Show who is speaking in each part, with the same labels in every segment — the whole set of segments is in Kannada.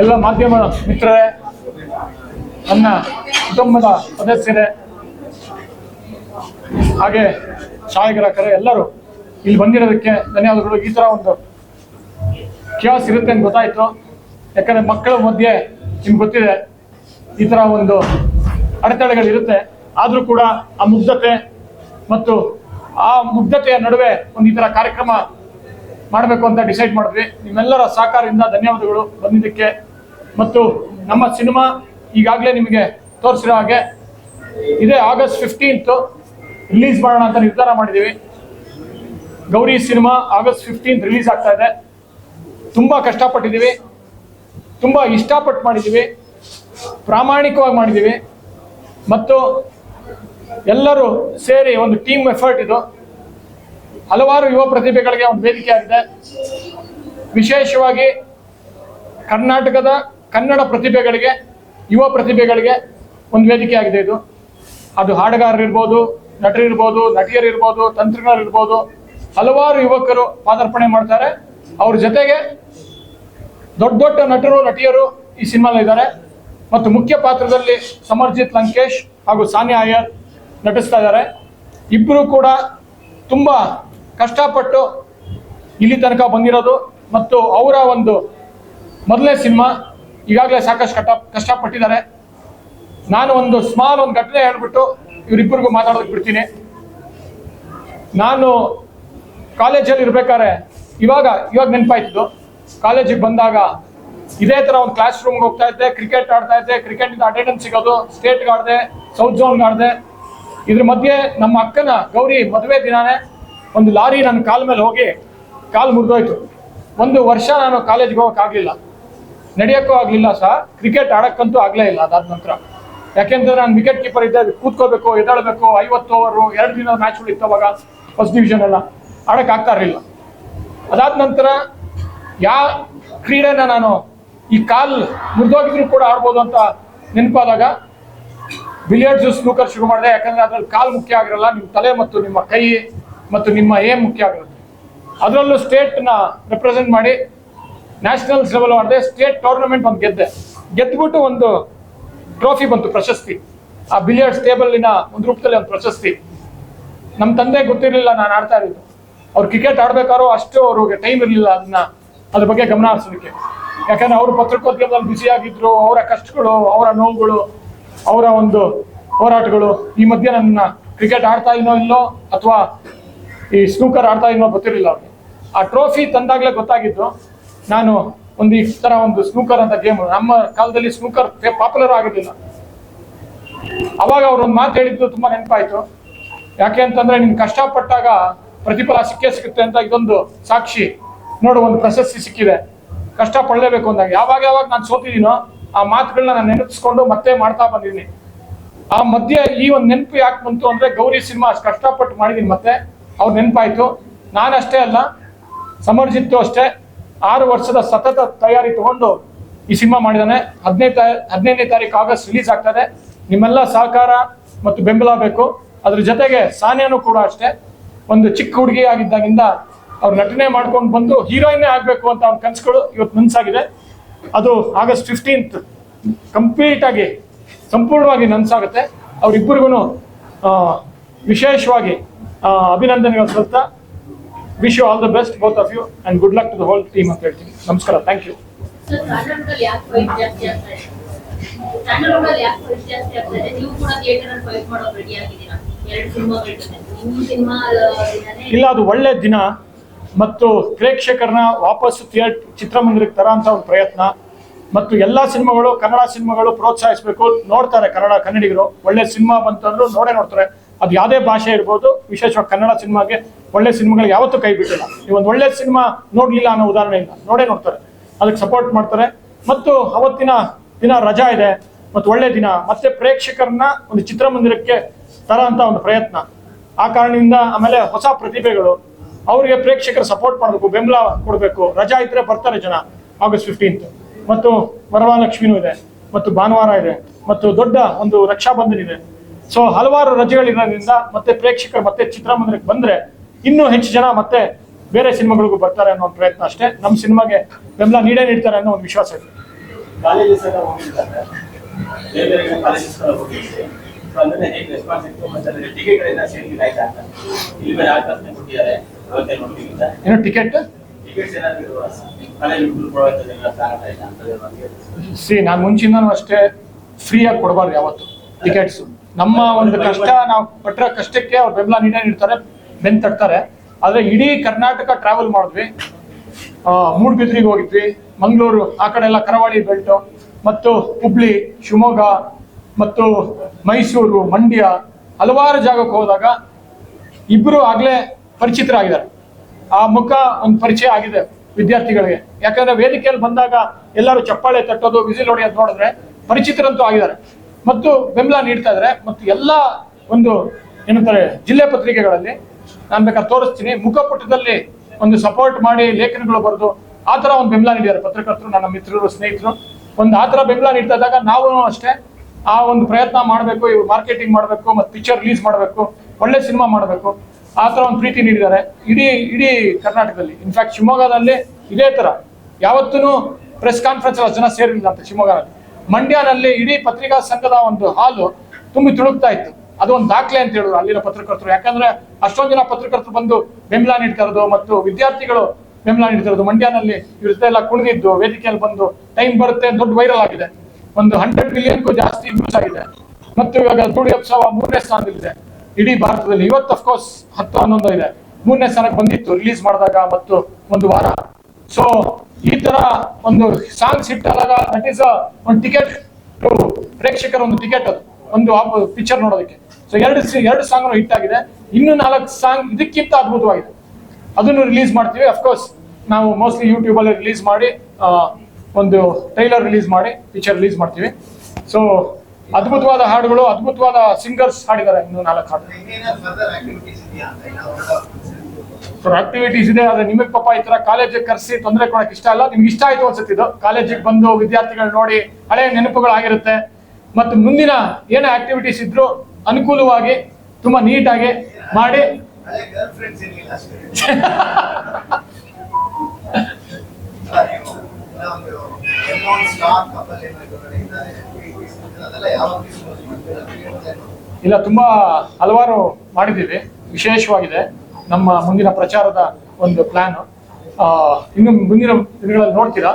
Speaker 1: ಎಲ್ಲ ಮಾಧ್ಯಮ ಮಿತ್ರರೇ, ನನ್ನ ಕುಟುಂಬದ ಸದಸ್ಯರೇ, ಹಾಗೆ ಛಾಯಾಗ್ರಾಹಕರೇ ಎಲ್ಲರೂ ಇಲ್ಲಿ ಬಂದಿರೋದಕ್ಕೆ ಧನ್ಯವಾದಗಳು. ಈ ಥರ ಒಂದು ಕ್ಯಾಸ್ ಇರುತ್ತೆ ಅಂತ ಗೊತ್ತಾಯಿತು. ಯಾಕಂದ್ರೆ ಮಕ್ಕಳ ಮಧ್ಯೆ ನಿಮ್ಗೆ ಗೊತ್ತಿದೆ, ಈ ಥರ ಒಂದು ಅಡೆತಡೆಗಳಿರುತ್ತೆ ಆದರೂ ಕೂಡ ಆ ಮುಗ್ಧತೆ ಮತ್ತು ಆ ಮುಗ್ಧತೆಯ ನಡುವೆ ಒಂದು ಈ ಥರ ಕಾರ್ಯಕ್ರಮ ಮಾಡಬೇಕು ಅಂತ ಡಿಸೈಡ್ ಮಾಡಿದ್ವಿ. ನಿಮ್ಮೆಲ್ಲರ ಸಹಕಾರದಿಂದ ಧನ್ಯವಾದಗಳು ಬಂದಿದ್ದಕ್ಕೆ. ಮತ್ತು ನಮ್ಮ ಸಿನಿಮಾ ಈಗಾಗಲೇ ನಿಮಗೆ ತೋರಿಸಿರೋ ಹಾಗೆ ಇದೇ ಆಗಸ್ಟ್ ಫಿಫ್ಟೀನ್ತು ರಿಲೀಸ್ ಮಾಡೋಣ ಅಂತ ನಿರ್ಧಾರ ಮಾಡಿದ್ದೀವಿ. Gauri cinema August fifteenth release ಆಗ್ತಾ ಇದೆ. ತುಂಬ ಕಷ್ಟಪಟ್ಟಿದ್ದೀವಿ. ತುಂಬ ಇಷ್ಟಪಟ್ಟು ಮಾಡಿದ್ದೀವಿ. ಪ್ರಾಮಾಣಿಕವಾಗಿ ಮಾಡಿದ್ದೀವಿ. ಮತ್ತು ಎಲ್ಲರೂ ಸೇರಿ ಒಂದು ಟೀಮ್ ಎಫರ್ಟ್ ಇದು. ಹಲವಾರು ಯುವ ಪ್ರತಿಭೆಗಳಿಗೆ ಒಂದು ವೇದಿಕೆ ಆಗಿದೆ. ವಿಶೇಷವಾಗಿ ಕರ್ನಾಟಕದ ಕನ್ನಡ ಪ್ರತಿಭೆಗಳಿಗೆ, ಯುವ ಪ್ರತಿಭೆಗಳಿಗೆ ಒಂದು ವೇದಿಕೆ ಆಗಿದೆ ಇದು. ಅದು ಹಾಡುಗಾರರಿರ್ಬೋದು ನಟರಿರ್ಬೋದು ನಟಿಯರಿರ್ಬೋದು ತಂತ್ರಜ್ಞರಿರ್ಬೋದು ಹಲವಾರು ಯುವಕರು ಪಾದಾರ್ಪಣೆ ಮಾಡ್ತಾರೆ. ಅವ್ರ ಜೊತೆಗೆ ದೊಡ್ಡ ದೊಡ್ಡ ನಟರು, ನಟಿಯರು ಈ ಸಿನಿಮಾಲಿದ್ದಾರೆ ಮತ್ತು ಮುಖ್ಯ ಪಾತ್ರದಲ್ಲಿ ಸಮರ್ಜಿತ್ ಲಂಕೇಶ್ ಹಾಗೂ ಸಾನಿಯಾ ಅಯ್ಯರ್ ನಟಿಸ್ತಾ ಇದ್ದಾರೆ. ಇಬ್ಬರು ಕೂಡ ತುಂಬ ಕಷ್ಟಪಟ್ಟು ಇಲ್ಲಿ ತನಕ ಬಂದಿರೋದು ಮತ್ತು ಅವರ ಒಂದು ಮೊದಲನೇ ಸಿನಿಮಾ ಈಗಾಗಲೇ ಸಾಕಷ್ಟು ಕಟ್ಟ ಕಷ್ಟಪಟ್ಟಿದ್ದಾರೆ. ನಾನು ಒಂದು ಸ್ಮಾಲ್ ಒಂದು ಘಟನೆ ಹೇಳ್ಬಿಟ್ಟು ಇವರಿಬ್ಬರಿಗೂ ಮಾತಾಡೋದಕ್ಕೆ ಬಿಡ್ತೀನಿ. ನಾನು ಕಾಲೇಜಲ್ಲಿ ಇರ್ಬೇಕಾದ್ರೆ ಇವಾಗ ಇವಾಗ ನೆನಪಾಯ್ತಿದ್ದು. ಕಾಲೇಜಿಗೆ ಬಂದಾಗ ಇದೇ ಥರ ಒಂದು ಕ್ಲಾಸ್ ರೂಮ್ಗೆ ಹೋಗ್ತಾ ಇದ್ದೆ ಕ್ರಿಕೆಟ್ ಆಡ್ತಾ ಇದ್ದೆ ಕ್ರಿಕೆಟಿಂದ ಅಟೆಂಡೆನ್ಸ್ ಸಿಗೋದು ಸ್ಟೇಟ್ಗೆ ಆಡಿದೆ ಸೌತ್ ಝೋನ್ಗೆ ಆಡಿದೆ. ಇದ್ರ ಮಧ್ಯೆ ನಮ್ಮ ಅಕ್ಕನ ಗೌರಿ ಮದುವೆ ದಿನಾನೇ ಒಂದು ಲಾರಿ ನನ್ನ ಕಾಲ ಮೇಲೆ ಹೋಗಿ ಕಾಲು ಮುರಿದೋಯ್ತು. ಒಂದು ವರ್ಷ ನಾನು ಕಾಲೇಜ್ಗೆ ಹೋಗೋಕ್ಕಾಗಲಿಲ್ಲ ನಡೆಯೋಕ್ಕೂ ಆಗಲಿಲ್ಲ ಸಹ ಕ್ರಿಕೆಟ್ ಆಡೋಕ್ಕಂತೂ ಆಗಲೇ ಇಲ್ಲ ಅದಾದ ನಂತರ. ಯಾಕೆಂದ್ರೆ ನಾನು ವಿಕೆಟ್ ಕೀಪರ್ ಇದ್ದೆ ಕೂತ್ಕೋಬೇಕು ಎದ್ದಾಡಬೇಕು ಐವತ್ತು ಓವರು ಎರಡು ದಿನ ಮ್ಯಾಚ್ಗಳು ಇತ್ತು ಅವಾಗ ಫಸ್ಟ್ ಡಿವಿಷನ್ ಎಲ್ಲ. ಆಡೋಕ್ಕಾಗ್ತಾ ಇರಲಿಲ್ಲ. ಅದಾದ ನಂತರ ಯಾವ ಕ್ರೀಡೆನ ನಾನು ಈ ಕಾಲ್ ಮುರಿದೋಗಿದ್ರು ಕೂಡ ಆಡ್ಬೋದು ಅಂತ ನೆನಪಾದಾಗ ಬಿಲಿಯರ್ಡ್ಸ್ ಸ್ನೂಕರ್ ಶುರು ಮಾಡಿದೆ. ಯಾಕಂದ್ರೆ ಅದ್ರಲ್ಲಿ ಕಾಲು ಮುಖ್ಯ ಆಗಿರಲ್ಲ, ನಿಮ್ಮ ತಲೆ ಮತ್ತು ನಿಮ್ಮ ಕೈ ಮತ್ತು ನಿಮ್ಮ ಏಮ್ ಮುಖ್ಯ ಆಗಿರುತ್ತೆ ಅದರಲ್ಲೂ ಸ್ಟೇಟ್ನ ರೆಪ್ರೆಸೆಂಟ್ ಮಾಡಿ ನ್ಯಾಷನಲ್ಸ್ ಲೆವೆಲ್ ಮಾಡಿದೆ ಸ್ಟೇಟ್ ಟೂರ್ನಮೆಂಟ್ ಒಂದು ಗೆದ್ದೆ. ಗೆದ್ದುಬಿಟ್ಟು ಒಂದು ಟ್ರೋಫಿ ಬಂತು ಪ್ರಶಸ್ತಿ. ಆ ಬಿಲಿಯರ್ಡ್ಸ್ ಟೇಬಲ್ನ ಒಂದು ರೂಪದಲ್ಲಿ ಒಂದು ಪ್ರಶಸ್ತಿ. ನಮ್ಮ ತಂದೆ ಗೊತ್ತಿರಲಿಲ್ಲ ನಾನು ಆಡ್ತಾ ಇರೋದು. ಅವ್ರು ಕ್ರಿಕೆಟ್ ಆಡ್ಬೇಕಾದ್ರೂ ಅಷ್ಟು ಅವ್ರಿಗೆ ಟೈಮ್ ಇರಲಿಲ್ಲ ಅದನ್ನ, ಅದ್ರ ಬಗ್ಗೆ ಗಮನ ಹರಿಸೋದಕ್ಕೆ. ಯಾಕಂದ್ರೆ ಅವರು ಪತ್ರಿಕೋದ್ಯಮದಲ್ಲಿ ಬಿಸಿಯಾಗಿದ್ರು ಅವರ ಕಷ್ಟಗಳು, ಅವರ ನೋವುಗಳು, ಅವರ ಒಂದು ಹೋರಾಟಗಳು, ಈ ಮಧ್ಯೆ ನನ್ನ ಕ್ರಿಕೆಟ್ ಆಡ್ತಾ ಇಲ್ಲೋ ಇಲ್ಲೋ, ಅಥವಾ ಈ ಸ್ನೂಕರ್ ಆಡ್ತಾ ಇನ್ನೋ ಗೊತ್ತಿರಲಿಲ್ಲ ಅವ್ರಿಗೆ. ಆ ಟ್ರೋಫಿ ತಂದಾಗಲೇ ಗೊತ್ತಾಗಿದ್ದು, ನಾನು ಒಂದು ಈ ತರ ಒಂದು ಸ್ನೂಕರ್ ಅಂತ ಗೇಮ್ ನಮ್ಮ ಕಾಲದಲ್ಲಿ ಸ್ನೂಕರ್ ಪಾಪ್ಯುಲರ್ ಆಗಿರಲಿಲ್ಲ ಅವಾಗ ಅವ್ರು ಒಂದು ಮಾತು ಹೇಳಿದ್ದು ತುಂಬಾ ನೆನಪಾಯ್ತು. ಯಾಕೆ ಅಂತಂದ್ರೆ ನಿನ್ ಕಷ್ಟಪಟ್ಟಾಗ ಪ್ರತಿಫಲ ಸಿಕ್ಕೇ ಸಿಗುತ್ತೆ ಅಂತ ಇದೊಂದು ಸಾಕ್ಷಿ. ನೋಡು, ಒಂದು ಪ್ರಶಸ್ತಿ ಸಿಕ್ಕಿದೆ. ಕಷ್ಟ ಪಡಲೇಬೇಕು ಅಂದಾಗ. ಯಾವಾಗ ಯಾವಾಗ ನಾನು ಸೋತಿದ್ದೀನೋ ಆ ಮಾತುಗಳನ್ನ ನಾನು ನೆನಪಿಸ್ಕೊಂಡು ಮತ್ತೆ ಮಾಡ್ತಾ ಬಂದಿದ್ದೀನಿ. ಆ ಮಧ್ಯೆ ಈ ಒಂದು ನೆನಪು ಯಾಕೆ ಬಂತು ಅಂದ್ರೆ ಗೌರಿ ಸಿನಿಮಾ ಕಷ್ಟಪಟ್ಟು ಮಾಡಿದೀನಿ ಮತ್ತೆ. ಅವ್ರು ನೆನಪಾಯ್ತು. ನಾನಷ್ಟೇ ಅಲ್ಲ, ಸಮರ್ಜಿತ್ತು ಅಷ್ಟೇ. ಆರು ವರ್ಷದ ಸತತ ತಯಾರಿ ತಗೊಂಡು ಈ ಸಿನಿಮಾ ಮಾಡಿದಾನೆ. ಹದಿನೈದು ಹದಿನೈದನೇ ತಾರೀಕು ಆಗಸ್ಟ್ ರಿಲೀಸ್ ಆಗ್ತದೆ. ನಿಮ್ಮೆಲ್ಲ ಸಹಕಾರ ಮತ್ತು ಬೆಂಬಲ ಬೇಕು. ಅದ್ರ ಜೊತೆಗೆ ಸಾನಿಯಾನು ಕೂಡ ಅಷ್ಟೇ. ಒಂದು ಚಿಕ್ಕ ಹುಡುಗಿ ಆಗಿದ್ದಾಗಿಂದ ಅವ್ರು ನಟನೆ ಮಾಡ್ಕೊಂಡು ಬಂದು ಹೀರೋಯಿನ್ನೇ ಆಗಬೇಕು ಅಂತ ಅವ್ನ ಕನಸುಗಳು ಇವತ್ತು ನನ್ಸಾಗಿದೆ ಅದು ಆಗಸ್ಟ್ ಫಿಫ್ಟೀನ್ತ್ ಕಂಪ್ಲೀಟ್ ಆಗಿ, ಸಂಪೂರ್ಣವಾಗಿ ನನ್ಸಾಗುತ್ತೆ. ಅವರಿಬ್ಬರಿಗೂ ವಿಶೇಷವಾಗಿ ಅಭಿನಂದನೆಗಳು ಸಲ್ತಾ wish you all the best both of you and good luck to the whole team ಅಂತ ಹೇಳ್ತೀನಿ. ನಮಸ್ಕಾರ ಥ್ಯಾಂಕ್ ಯು ಇಲ್ಲ ಅದು ಒಳ್ಳೆ ದಿನ. ಮತ್ತು ಪ್ರೇಕ್ಷಕರನ್ನ ವಾಪಸ್ ಥಿಯೇಟ್ ಚಿತ್ರಮಂದಿರಕ್ಕೆ ತರೋಂಥ ಒಂದು ಪ್ರಯತ್ನ. ಮತ್ತು ಎಲ್ಲ ಸಿನಿಮಾಗಳು ಕನ್ನಡ ಸಿನಿಮಾಗಳು ಪ್ರೋತ್ಸಾಹಿಸಬೇಕು. ನೋಡ್ತಾರೆ ಕನ್ನಡ ಕನ್ನಡಿಗರು. ಒಳ್ಳೆ ಸಿನಿಮಾ ಬಂತಂದ್ರು ನೋಡೇ ನೋಡ್ತಾರೆ. ಅದು ಯಾವುದೇ ಭಾಷೆ ಇರ್ಬೋದು, ವಿಶೇಷವಾಗಿ ಕನ್ನಡ ಸಿನಿಮಾಗೆ ಒಳ್ಳೆ ಸಿನಿಮಾಗಳು ಯಾವತ್ತೂ ಕೈ ಬಿಟ್ಟಿಲ್ಲ. ನೀವು ಒಂದು ಒಳ್ಳೆ ಸಿನಿಮಾ ನೋಡಲಿಲ್ಲ ಅನ್ನೋ ಉದಾಹರಣೆ ಇಲ್ಲ ನೋಡೇ ನೋಡ್ತಾರೆ. ಅದಕ್ಕೆ ಸಪೋರ್ಟ್ ಮಾಡ್ತಾರೆ. ಮತ್ತು ಅವತ್ತಿನ ದಿನ ರಜಾ ಇದೆ. ಮತ್ತು ಒಳ್ಳೆ ದಿನ. ಮತ್ತೆ ಪ್ರೇಕ್ಷಕರನ್ನ ಒಂದು ಚಿತ್ರಮಂದಿರಕ್ಕೆ ತರೋ ಅಂತ ಒಂದು ಪ್ರಯತ್ನ. ಆ ಕಾರಣದಿಂದ ಆಮೇಲೆ ಹೊಸ ಪ್ರತಿಭೆಗಳು. ಅವರಿಗೆ ಪ್ರೇಕ್ಷಕರ ಸಪೋರ್ಟ್ ಮಾಡಬೇಕು, ಬೆಂಬಲ ಕೊಡಬೇಕು. ರಜಾ ಇದ್ರೆ ಬರ್ತಾರೆ ಜನ ಆಗಸ್ಟ್ ಫಿಫ್ಟೀನ್ತ್ ಮತ್ತು ವರಮಹಾಲಕ್ಷ್ಮಿನೂ ಇದೆ. ಮತ್ತು ಭಾನುವಾರ ಇದೆ. ಮತ್ತು ದೊಡ್ಡ ಒಂದು ರಕ್ಷಾಬಂಧನ್ ಇದೆ. ಸೊ ಹಲವಾರು ರಜೆಗಳಿರೋದ್ರಿಂದ ಮತ್ತೆ ಪ್ರೇಕ್ಷಕರು ಮತ್ತೆ ಚಿತ್ರಮಂದಿರಕ್ಕೆ ಬಂದ್ರೆ ಇನ್ನೂ ಹೆಚ್ಚು ಜನ ಮತ್ತೆ ಬೇರೆ ಸಿನಿಮಾಗಳಿಗೂ ಬರ್ತಾರೆ ಅನ್ನೋ ಒಂದು ಪ್ರಯತ್ನ ಅಷ್ಟೇ. ನಮ್ಮ ಸಿನಿಮಾಗೆ ಬೆಂಬಲ ನೀಡೇ ನೀಡ್ತಾರೆ ಅನ್ನೋ ಒಂದು ವಿಶ್ವಾಸ ಇದೆ. ಏನೋ ಟಿಕೆಟ್? ಸಿ ನಾನು ಮುಂಚಿಂದನೂ ಅಷ್ಟೇ ಫ್ರೀಯಾಗಿ ಕೊಡಬಾರ್ದು ಯಾವತ್ತು. ಟಿಕೆಟ್ಸ್ ನಮ್ಮ ಒಂದು ಕಷ್ಟ, ನಾವು ಪಟ್ಟಿರೋ ಕಷ್ಟಕ್ಕೆ ಅವ್ರು ಬೆಂಬಲ ನೀಡೇ ನೀಡ್ತಾರೆ, ಬೆನ್ ತಟ್ತಾರೆ. ಆದ್ರೆ ಇಡೀ ಕರ್ನಾಟಕ ಟ್ರಾವೆಲ್ ಮಾಡಿದ್ವಿ. ಮೂಡ್ಬಿದ್ರಿಗೆ ಹೋಗಿದ್ವಿ, ಮಂಗಳೂರು, ಆ ಕಡೆ ಎಲ್ಲ ಕರಾವಳಿ ಬೆಲ್ಟು ಮತ್ತು ಹುಬ್ಳಿ, ಶಿವಮೊಗ್ಗ, ಮತ್ತು ಮೈಸೂರು, ಮಂಡ್ಯ, ಹಲವಾರು ಜಾಗಕ್ಕೆ ಹೋದಾಗ ಇಬ್ರು ಆಗ್ಲೇ ಪರಿಚಿತರಾಗಿದ್ದಾರೆ. ಆ ಮುಖ ಒಂದು ಪರಿಚಯ ಆಗಿದೆ ವಿದ್ಯಾರ್ಥಿಗಳಿಗೆ. ಯಾಕಂದ್ರೆ ವೇದಿಕೆಯಲ್ಲಿ ಬಂದಾಗ ಎಲ್ಲರೂ ಚಪ್ಪಾಳೆ ತಟ್ಟೋದು, ವಿಸಿಲ್ ಹೊಡೆಯೋದು ನೋಡಿದ್ರೆ ಪರಿಚಿತರಂತೂ ಆಗಿದ್ದಾರೆ. ಮತ್ತು ಬೆಂಬಲ ನೀಡ್ತಾ ಇದ್ದಾರೆ. ಮತ್ತು ಎಲ್ಲ ಒಂದು ಏನಂತಾರೆ ಜಿಲ್ಲೆ ಪತ್ರಿಕೆಗಳಲ್ಲಿ ನಾನು ಬೇಕಾದ್ರೆ ತೋರಿಸ್ತೀನಿ. ಮುಖಪುಟದಲ್ಲಿ ಒಂದು ಸಪೋರ್ಟ್ ಮಾಡಿ ಲೇಖನಗಳು ಬರೆದು ಆ ಥರ ಒಂದು ಬೆಂಬಲ ನೀಡಿದ್ದಾರೆ. ಪತ್ರಕರ್ತರು, ನನ್ನ ಮಿತ್ರರು, ಸ್ನೇಹಿತರು. ಒಂದು ಆ ಥರ ಬೆಂಬಲ ನೀಡ್ತಾ ಇದ್ದಾಗ ನಾವು ಅಷ್ಟೇ ಆ ಒಂದು ಪ್ರಯತ್ನ ಮಾಡಬೇಕು, ಇವ್ರು ಮಾರ್ಕೆಟಿಂಗ್ ಮಾಡಬೇಕು, ಮತ್ತು ಪಿಕ್ಚರ್ ರಿಲೀಸ್ ಮಾಡಬೇಕು, ಒಳ್ಳೆ ಸಿನಿಮಾ ಮಾಡಬೇಕು. ಆ ಥರ ಒಂದು ಪ್ರೀತಿ ನೀಡಿದ್ದಾರೆ. ಇಡೀ ಇಡೀ ಕರ್ನಾಟಕದಲ್ಲಿ ಇನ್ಫ್ಯಾಕ್ಟ್ ಶಿವಮೊಗ್ಗದಲ್ಲಿ ಇದೇ ಥರ. ಯಾವತ್ತೂ ಪ್ರೆಸ್ ಕಾನ್ಫರೆನ್ಸ್ ಜನ ಸೇರಿಲ್ಲ ಅಂತ ಶಿವಮೊಗ್ಗದಲ್ಲಿ. ಮಂಡ್ಯನಲ್ಲಿ ಇಡೀ ಪತ್ರಿಕಾ ಸಂಘದ ಒಂದು ಹಾಲು ತುಂಬಿ ತುಳುಕ್ತಾ ಇತ್ತು. ಅದು ಒಂದು ದಾಖಲೆ ಅಂತ ಹೇಳಿದ್ರು ಅಲ್ಲಿನ ಪತ್ರಕರ್ತರು. ಯಾಕಂದ್ರೆ ಅಷ್ಟೊಂದು ಜನ ಪತ್ರಕರ್ತರು ಬಂದು ಬೆಂಬಲ ನೀಡ್ತಿರೋದು ಮತ್ತು ವಿದ್ಯಾರ್ಥಿಗಳು ಬೆಂಬಲ ನೀಡ್ತಿರೋದು ಮಂಡ್ಯನಲ್ಲಿ ಇವ್ರ ಎಲ್ಲ ಕುಣಿದಿದ್ದು, ವೇದಿಕೆಯಲ್ಲಿ ಬಂದು ಟೈಮ್ ಬರುತ್ತೆ, ದೊಡ್ಡ ವೈರಲ್ ಆಗಿದೆ. ಒಂದು ಹಂಡ್ರೆಡ್ ಮಿಲಿಯನ್ಗೂ ಜಾಸ್ತಿ ವ್ಯೂಸ್ ಆಗಿದೆ. ಮತ್ತು ಇವಾಗ ದುಡಿ ಉತ್ಸವ ಮೂರನೇ ಸ್ಥಾನದಲ್ಲಿದೆ. ಇಡೀ ಭಾರತದಲ್ಲಿ ಇವತ್ತು ಅಫ್ಕೋರ್ಸ್ ಹತ್ತು ಹನ್ನೊಂದು ಇದೆ. ಮೂರನೇ ಸ್ಥಾನಕ್ಕೆ ಬಂದಿತ್ತು. ರಿಲೀಸ್ ಮಾಡಿದಾಗ ಮತ್ತು ಒಂದು ವಾರ. ಸೊ ಈ ತರ ಒಂದು ಸಾಂಗ್ಸ್ ಹಿಟ್ ಆದಾಗ ದಟ್ ಈಸ್ ಒಂದು ಟಿಕೆಟ್ ಪ್ರೇಕ್ಷಕರ ಒಂದು ಟಿಕೆಟ್ ಅದು, ಒಂದು ಪಿಕ್ಚರ್ ನೋಡೋದಕ್ಕೆ. ಸೊ, ಎರಡು ಎರಡು ಸಾಂಗ್ ಹಿಟ್ ಆಗಿದೆ. ಇನ್ನು ನಾಲ್ಕು ಸಾಂಗ್ ಇದಕ್ಕಿಂತ ಅದ್ಭುತವಾಗಿದೆ. ಅದನ್ನು ರಿಲೀಸ್ ಮಾಡ್ತೀವಿ. ಅಫ್ಕೋರ್ಸ್ ನಾವು ಮೋಸ್ಟ್ಲಿ ಯೂಟ್ಯೂಬ್ ಅಲ್ಲಿ ರಿಲೀಸ್ ಮಾಡಿ ಒಂದು ಟ್ರೈಲರ್ ರಿಲೀಸ್ ಮಾಡಿ ಪಿಕ್ಚರ್ ರಿಲೀಸ್ ಮಾಡ್ತೀವಿ. ಸೊ ಅದ್ಭುತವಾದ ಹಾಡುಗಳು, ಅದ್ಭುತವಾದ ಸಿಂಗರ್ಸ್ ಹಾಡಿದ್ದಾರೆ ಇನ್ನು ನಾಲ್ಕು ಹಾಡು. ಆಕ್ಟಿವಿಟೀಸ್ ಇದೆ, ಆದ್ರೆ ನಿಮಗೆ ಪಾಪ ಈ ತರ ಕಾಲೇಜಿಗೆ ಕರೆಸಿ ತೊಂದರೆ ಕೊಡಕ್ ಇಷ್ಟ ಅಲ್ಲ. ನಿಮ್ಗೆ ಇಷ್ಟ ಆಯ್ತು ಅನ್ಸುತ್ತೆ ಇದು. ಕಾಲೇಜಿಗೆ ಬಂದು ವಿದ್ಯಾರ್ಥಿಗಳು ನೋಡಿ ಹಳೆ ನೆನಪುಗಳು ಆಗಿರುತ್ತೆ. ಮತ್ತು ಮುಂದಿನ ಏನೇ ಆಕ್ಟಿವಿಟೀಸ್ ಇದ್ರು ಅನುಕೂಲವಾಗಿ ತುಂಬಾ ನೀಟಾಗಿ ಮಾಡಿ. ಇಲ್ಲ, ತುಂಬಾ ಹಲವಾರು ಮಾಡಿದ್ದೀವಿ. ವಿಶೇಷವಾಗಿದೆ. ನಮ್ಮ ಮುಂದಿನ ಪ್ರಚಾರದ ಒಂದು ಪ್ಲಾನ್ ಇನ್ನು ಮುಂದಿನ ದಿನಗಳಲ್ಲಿ ನೋಡ್ತೀರಾ?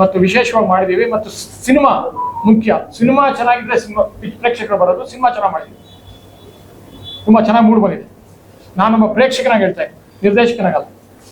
Speaker 1: ಮತ್ತು ವಿಶೇಷವಾಗಿ ಮಾಡಿದ್ದೀವಿ. ಮತ್ತು ಸಿನಿಮಾ ಮುಖ್ಯ. ಸಿನಿಮಾ ಚೆನ್ನಾಗಿದ್ರೆ ಸಿನಿಮಾ ಪ್ರೇಕ್ಷಕರು ಬರೋದು, ಸಿನಿಮಾ ಚೆನ್ನಾಗಿ ಮಾಡಿದ್ದೀವಿ. ತುಂಬಾ ಚೆನ್ನಾಗಿ ಮೂಡ್ ಬಂದಿದೆ. ನಾನೊಬ್ಬ ಪ್ರೇಕ್ಷಕನಾಗಿ ಹೇಳ್ತಾ ಇದ್ದೀನಿ. ನಿರ್ದೇಶಕನಾಗಲ್ಲ.